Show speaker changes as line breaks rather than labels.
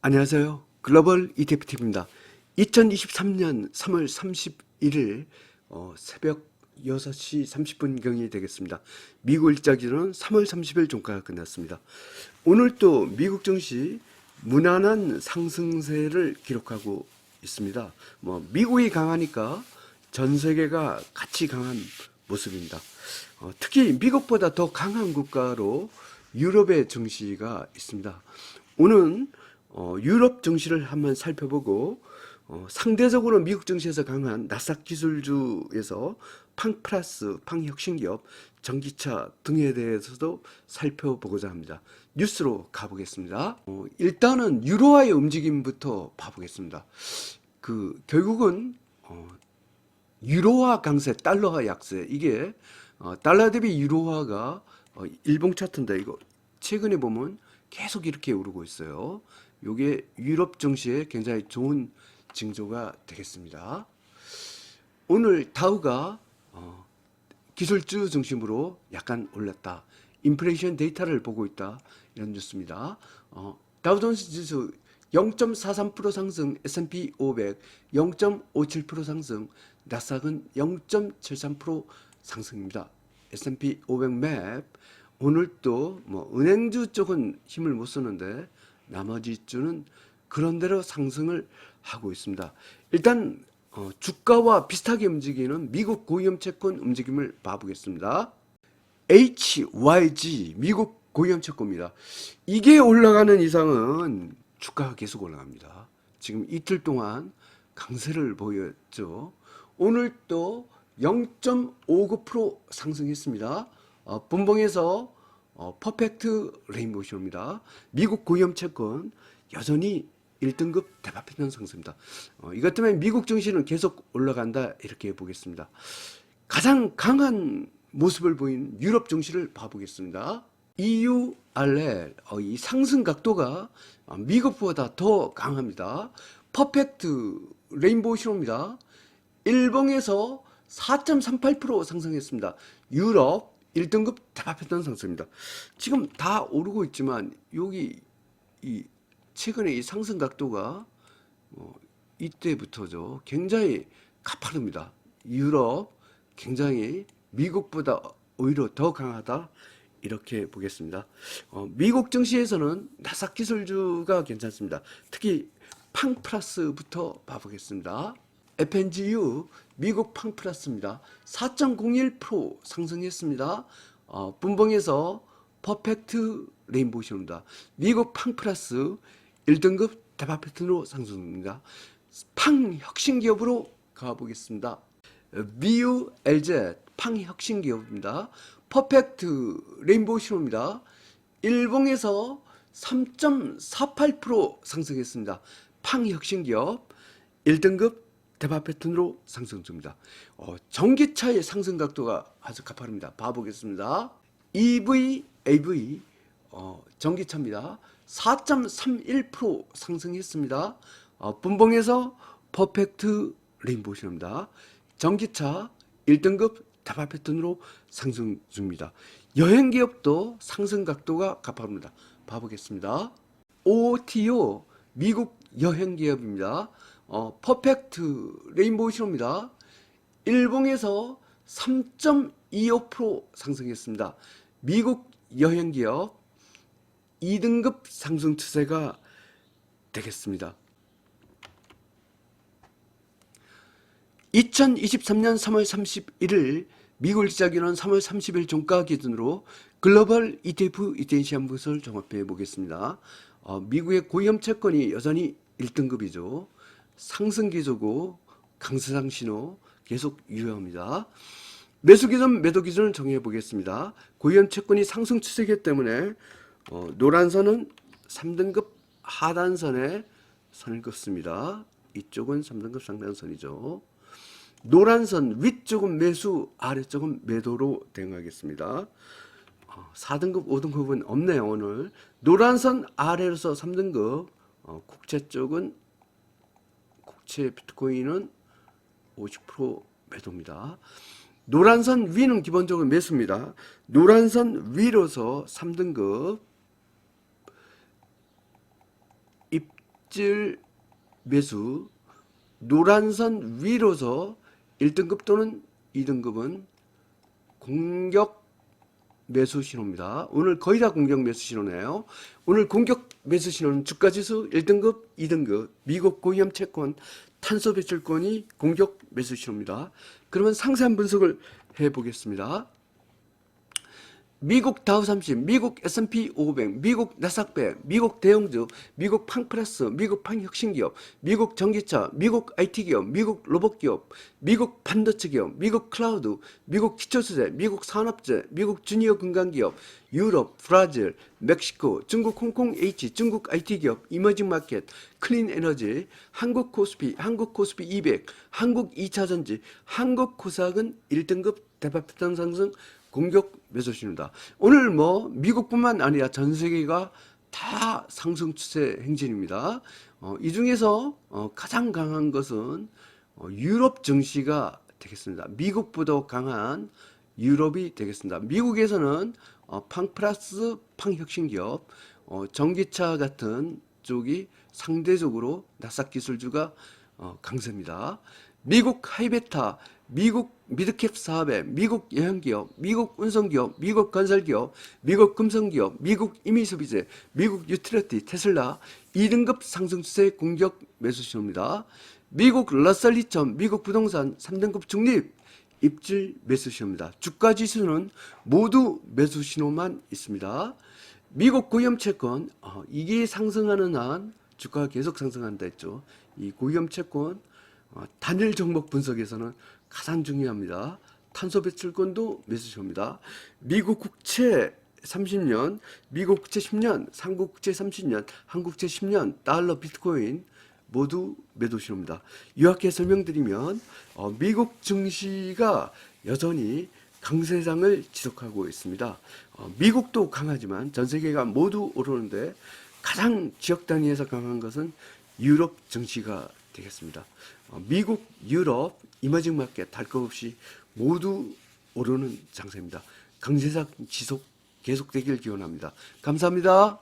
안녕하세요. 글로벌 ETFTV입니다. 2023년 3월 31일 어, 새벽 6시 30분경이 되겠습니다. 미국 일자기는 3월 30일 종가가 끝났습니다. 오늘 또 미국 증시 무난한 상승세를 기록하고 있습니다. 뭐 미국이 강하니까 전 세계가 같이 강한 모습입니다. 어, 특히 미국보다 더 강한 국가로 유럽의 증시가 있습니다. 오늘 어, 유럽 증시를 한번 살펴보고 어, 상대적으로 미국 증시에서 강한 나스닥 기술주에서 팡 플러스, 팡 혁신기업, 전기차 등에 대해서도 살펴보고자 합니다. 뉴스로 가보겠습니다. 어, 일단은 유로화의 움직임부터 봐보겠습니다. 그 결국은 어, 유로화 강세, 달러화 약세 이게 어, 달러 대비 유로화가 어, 일봉 차트인데 이거 최근에 보면 계속 이렇게 오르고 있어요. 요게 유럽 증시에 굉장히 좋은 징조가 되겠습니다. 오늘 다우가 어, 기술주 중심으로 약간 올랐다. 인플레이션 데이터를 보고 있다. 이런 뉴스입니다. 어, 다우존스 지수 0.43% 상승, S&P 500 0.57% 상승, 나스닥은 0.73% 상승입니다. S&P 500 맵 오늘 또뭐 은행주 쪽은 힘을 못 쓰는데 나머지 주는 그런대로 상승을 하고 있습니다. 일단 어, 주가와 비슷하게 움직이는 미국 고위험 채권 움직임을 봐보겠습니다. HYG 미국 고위험 채권입니다. 이게 올라가는 이상은 주가가 계속 올라갑니다. 지금 이틀 동안 강세를 보였죠. 오늘 또 0.59% 상승했습니다. 어, 분봉에서 어, 퍼펙트 레인보우쇼입니다. 미국 고위험 채권 여전히 1등급 대파편성 상승입니다. 어, 이것 때문에 미국 증시는 계속 올라간다 이렇게 보겠습니다. 가장 강한 모습을 보인 유럽 증시를 봐보겠습니다. EURL 어, 이 상승 각도가 어, 미국보다 더 강합니다. 퍼펙트 레인보우 신호입니다. 일봉에서 4.38% 상승했습니다. 유럽 1등급 대파편성 상승입니다. 지금 다 오르고 있지만 여기 이 최근에 이 상승 각도가 어, 이때부터죠. 굉장히 가파릅니다. 유럽 굉장히 미국보다 오히려 더 강하다 이렇게 보겠습니다. 어, 미국 증시에서는 나삭 기술주가 괜찮습니다. 특히 팡 플러스부터 봐보겠습니다. FNGU 미국 팡 플러스입니다. 4.01% 상승했습니다. 어, 분봉에서 퍼펙트 레인보우쇼입니다. 미국 팡 플러스 1등급 대박 패턴으로 상승입니다. 팡 혁신기업으로 가보겠습니다. BU LZ 팡 혁신기업입니다. 퍼펙트 레인보우 신호입니다. 일봉에서 3.48% 상승했습니다. 팡 혁신기업 1등급 대박 패턴으로 상승 중입니다. 어, 전기차의 상승 각도가 아주 가파릅니다. 봐보겠습니다. EV, AV 어, 전기차입니다. 4.31% 상승했습니다. 어, 분봉에서 퍼펙트 레인보우션입니다. 전기차 1등급 다발 패턴으로 상승 중입니다. 여행 기업도 상승 각도가 가파릅니다. 봐보겠습니다. OTO 미국 여행 기업입니다. 어, 퍼펙트 레인보우 신호입니다. 일봉에서 3.25% 상승했습니다. 미국 여행 기업 2등급 상승 추세가 되겠습니다. 2023년 3월 31일 미국 시작이는 3월 30일 종가 기준으로 글로벌 ETF 한 것을 종합해 보겠습니다. 어, 미국의 고위험 채권이 여전히 1등급이죠. 상승 기조고 강세상 신호 계속 유효합니다. 매수 기준, 매도 기준을 정해 보겠습니다. 고위험 채권이 상승 추세이기 때문에 어, 노란 선은 3등급 하단선에 선을 긋습니다. 이쪽은 3등급 상단선이죠. 노란 선 위쪽은 매수, 아래쪽은 매도로 대응하겠습니다. 어, 4등급, 5등급은 없네요, 오늘. 노란 선 아래로서 3등급, 어, 국채 쪽은 국채 비트코인은 50% 매도입니다. 노란 선 위는 기본적으로 매수입니다. 노란 선 위로서 3등급 입질 매수 노란 선 위로서 1등급 또는 2등급은 공격 매수 신호입니다. 오늘 거의 다 공격 매수 신호네요. 오늘 공격 매수 신호는 주가지수 1등급, 2등급, 미국 고위험 채권, 탄소 배출권이 공격 매수 신호입니다. 그러면 상세한 분석을 해보겠습니다. 미국 다우 30, 미국 S&P 500, 미국 100, 미국 대형주, 미국 팡플러스, 미국 팡혁신기업, 미국 전기차, 미국 IT기업, 미국 로봇기업, 미국 반도체 기업, 미국 클라우드, 미국 기초수제, 미국 산업재, 미국 주니어 금강기업, 유럽, 브라질, 멕시코, 중국 홍콩 H, 중국 IT기업, 이머징 마켓, 클린 에너지, 한국 코스피, 한국 코스피 200, 한국 2차전지, 한국 코스닥은 1등급 대박 패턴 상승 공격 매수 신호다. 오늘 뭐 미국뿐만 아니라 전 세계가 다 상승 추세 행진입니다. 어, 이 중에서 어, 가장 강한 것은 어, 유럽 증시가 되겠습니다. 미국보다 강한 유럽이 되겠습니다. 미국에서는 어, 팡플러스 팡혁신기업, 어, 전기차 같은 쪽이 상대적으로 나스닥 기술주가 어, 강세입니다. 미국 하이베타, 미국 미드캡 사업에 미국 여행기업, 미국 운송기업, 미국 건설기업, 미국 금성기업, 미국 이미소비재, 미국 유틸리티, 테슬라 2등급 상승 추세 공격 매수 신호입니다. 미국 러셀 2000, 미국 부동산 3등급 중립 입질 매수 신호입니다. 주가 지수는 모두 매수 신호만 있습니다. 미국 고위험 채권 어, 이게 상승하는 한 주가가 계속 상승한다 했죠. 이 고위험 채권 어, 단일 종목 분석에서는 가장 중요합니다. 탄소 배출권도 매수시입니다. 미국 국채 30년, 미국 국채 10년, 한국 국채 30년, 한국 국채 10년, 달러 비트코인 모두 매도 신호입니다. 요약해 설명드리면 어, 미국 증시가 여전히 강세장을 지속하고 있습니다. 어, 미국도 강하지만 전 세계가 모두 오르는데 가장 지역 단위에서 강한 것은 유럽 증시가 되겠습니다. 어, 미국, 유럽, 이머징 마켓 할것 없이 모두 오르는 장세입니다. 강세장 지속 계속되길 기원합니다. 감사합니다.